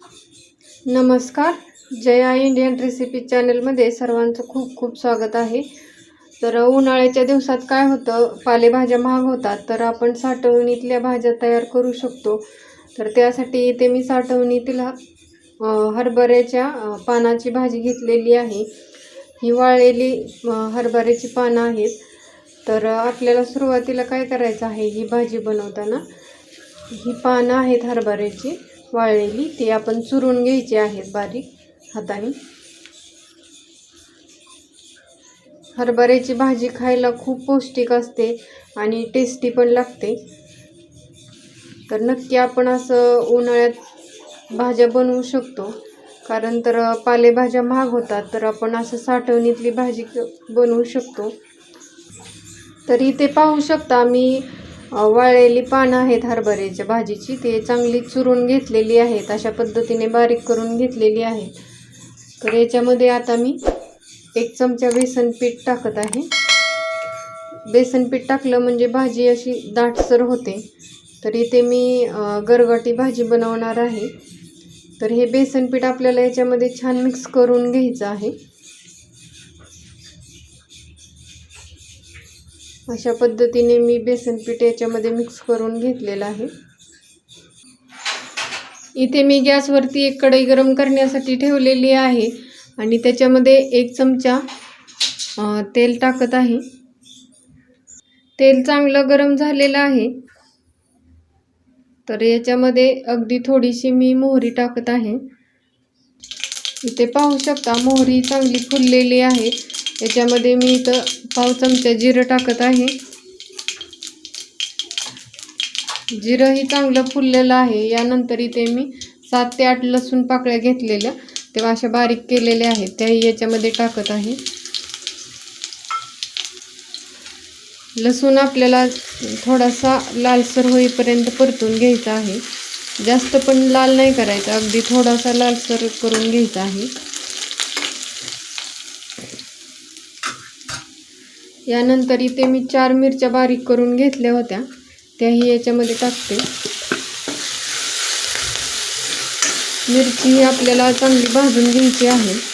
नमस्कार. Jaya Indian recipe चॅनलमध्ये सर्वांचं खूप खूप स्वागत आहे. तर उन्हाळ्याच्या दिवसात काय होतं पालेभाज्या महाग होतात तर आपण साठवणीतल्या भाज्या तयार करू शकतो. तर त्यासाठी इथे मी साठवणीतील हरभऱ्याच्या पानाची भाजी घेतलेली आहे. ही वाळलेली हरभऱ्याची पानं आहेत. तर आपल्याला सुरुवातीला काय करायचं आहे ही भाजी बनवताना ही पानं आहेत हरभऱ्याची. वाळलेली ती आपण चुरून घ्यायची आहेत बारीक हाताने. हरभऱ्याची भाजी खायला खूप पौष्टिक असते आणि टेस्टी पण लागते. तर नक्की आपण असं उन्हाळ्यात भाज्या बनवू शकतो. कारण तर पालेभाज्या महाग होतात तर आपण असं साठवणीतली भाजी बनवू शकतो. तर इथे पाहू शकता मी वाळलेली पानं आहेत हरभऱ्याच्या भाजीची ते चांगली चुरून घेतलेली आहेत अशा पद्धतीने बारीक करून घेतलेली आहे. तर याच्यामध्ये आता मी एक चमचा बेसन पीठ टाकत आहे. बेसन पीठ टाकलं म्हणजे भाजी अशी दाटसर होते. तर इथे मी गरगाटी गरगटी भाजी बनवणार आहे. तर हे बेसन पीठ आपल्याला याच्यामध्ये छान मिक्स करून घ्यायचं आहे. अशा पद्धतीने मी बेसन पीठ याच्यामध्ये मिक्स करून घेतलेलं आहे. इथे मी गॅसवरती एक कढई गरम करण्यासाठी ठेवलेली आहे आणि त्याच्यामध्ये एक चमचा तेल टाकत आहे. तेल चांगलं गरम झालेलं आहे. तर याच्यामध्ये अगदी थोडीशी मी मोहरी टाकत आहे. इथे पाहू शकता मोहरी चांगली फुललेली आहे. याच्यामध्ये मी इथं पाव चमचा जिरं टाकत आहे. जिरंही चांगलं फुललेलं आहे. यानंतर इथे मी सात ते आठ लसूण पाकळ्या घेतलेल्या तेव्हा अशा बारीक केलेल्या आहेत. त्याही याच्यामध्ये टाकत आहे. लसूण आपल्याला थोडासा लालसर होईपर्यंत परतून घ्यायचा आहे. जास्त पण लाल नाही करायचा. अगदी थोडासा लालसर करून घ्यायचा आहे. यानंतर इथे मी चार मिरच्या बारीक करून घेतल्या होत्या. त्याही याच्यामध्ये टाकते. मिरची ही आपल्याला चांगली भाजून घ्यायची आहे.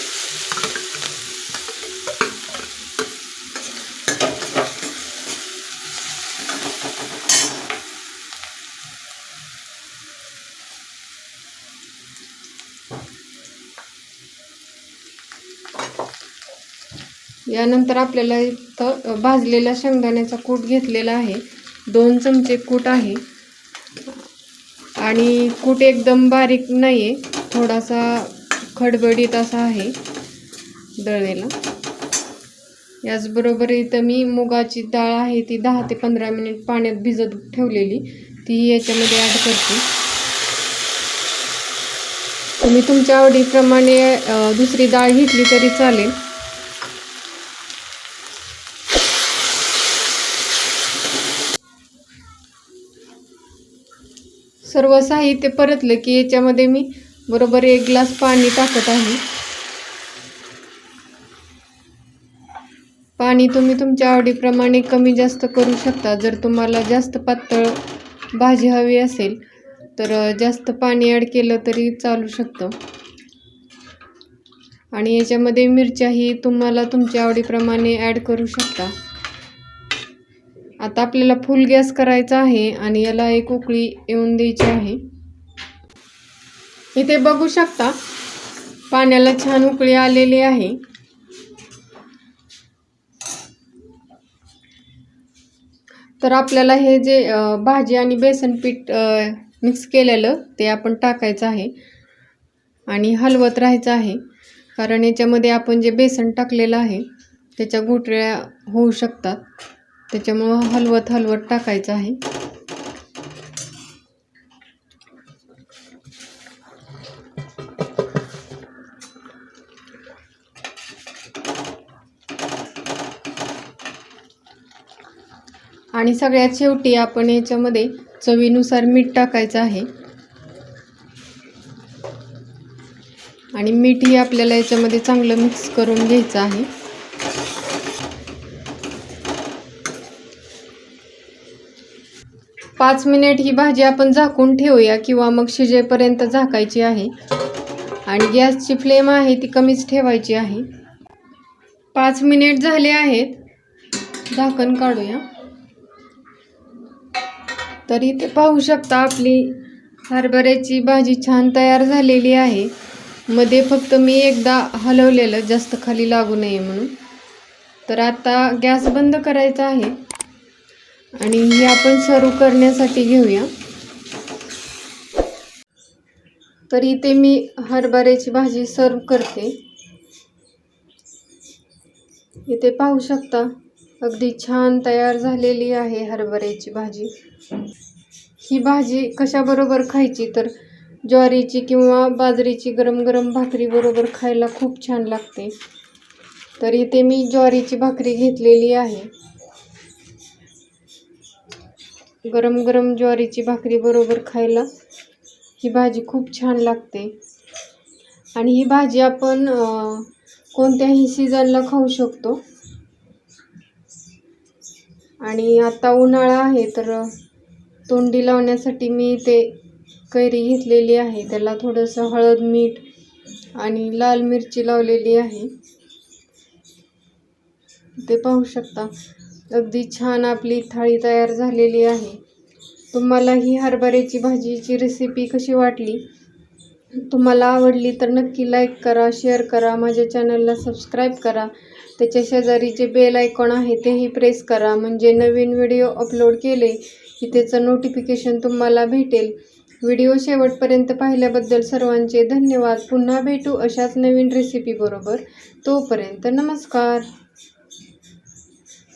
यानंतर आपल्याला इथं भाजलेला शेंगदाण्याचा कूट घेतलेला आहे. दोन चमचे कूट आहे. आणि कूट एकदम बारीक नाही आहे थोडासा खडबडीत असा आहे दळलेला याचबरोबर इथं मी मुगाची डाळ आहे ती दहा ते पंधरा मिनिट पाण्यात भिजत ठेवलेली. ती याच्यामध्ये ॲड करते. तुम्ही तुमच्या आवडीप्रमाणे दुसरी डाळ घेतली तरी चालेल. सर्व साहित्य परतलं की याच्यामध्ये मी बरोबर एक ग्लास पाणी टाकत आहे. पाणी तुम्ही तुमच्या आवडीप्रमाणे कमी जास्त करू शकता. जर तुम्हाला जास्त पातळ भाजी हवी असेल तर जास्त पाणी ॲड केलं तरी चालू शकतं. आणि याच्यामध्ये मिरच्याही तुम्हाला तुमच्या आवडीप्रमाणे ॲड करू शकता. आता आपल्याला फुल गॅस करायचा आहे आणि याला एक उकळी येऊन द्यायची आहे. इथे बघू शकता पाण्याला छान उकळी आलेली आहे. तर आपल्याला हे जे भाजी आणि बेसन पीठ मिक्स केलेलं ते आपण टाकायचं आहे. आणि हलवत राहायचं आहे. कारण याच्यामध्ये आपण जे बेसन टाकलेलं आहे त्याच्या गुठळ्या होऊ शकतात. त्याच्यामुळं हलवत हलवत टाकायचं आहे. आणि सगळ्यात शेवटी आपण याच्यामध्ये चवीनुसार मीठ टाकायचं आहे. आणि मीठही आपल्याला याच्यामध्ये चांगलं मिक्स करून घ्यायचं आहे. पाच मिनिट ही भाजी आपण झाकून ठेवूया किंवा मग शिजेपर्यंत झाकायची आहे. आणि गॅसची फ्लेम आहे ती कमीच ठेवायची आहे. पाच मिनिट झाले आहेत. झाकण काढूया. तर इथे पाहू शकता आपली हरभऱ्याची भाजी छान तयार झालेली आहे. मध्ये फक्त मी एकदा हलवलेलं जास्त खाली लागू नये म्हणून. तर आता गॅस बंद करायचा आहे. आणि ही आपण सर्व करण्यासाठी घेऊया. तर इथे मी हरभऱ्याची भाजी सर्व करते. इथे पाहू शकता अगदी छान तयार झालेली आहे हरभऱ्याची भाजी. ही भाजी कशाबरोबर खायची? तर ज्वारीची किंवा बाजरीची गरम गरम भाकरी बरोबर खायला खूप छान लागते. तर इथे मी ज्वारीची भाकरी घेतलेली आहे. गरम गरम ज्वारीची भाकरी बरोबर खायला ही भाजी खूप छान लागते. आणि ही भाजी आपण कोणत्याही सीझनला खाऊ शकतो. आणि आता उन्हाळा आहे तर तोंडी लावण्यासाठी मी ते कैरी घेतलेली आहे. त्याला थोडंसं हळद मीठ आणि लाल मिरची लावलेली आहे. ते पाहू शकता. अगदी छान आपली थाळी तयार झालेली आहे. तुम्हाला ही हरभऱ्याची भाजीची रेसिपी कशी वाटली? तुम्हाला आवडली तर नक्की लाईक करा शेअर करा माझ्या चॅनलला सबस्क्राईब करा. त्याच्या शेजारी जे बेल आयकॉन आहे तेही प्रेस करा. म्हणजे नवीन व्हिडिओ अपलोड केले की त्याचं नोटिफिकेशन तुम्हाला भेटेल. व्हिडिओ शेवटपर्यंत पाहिल्याबद्दल सर्वांचे धन्यवाद. पुन्हा भेटू अशाच नवीन रेसिपीबरोबर तोपर्यंत नमस्कार.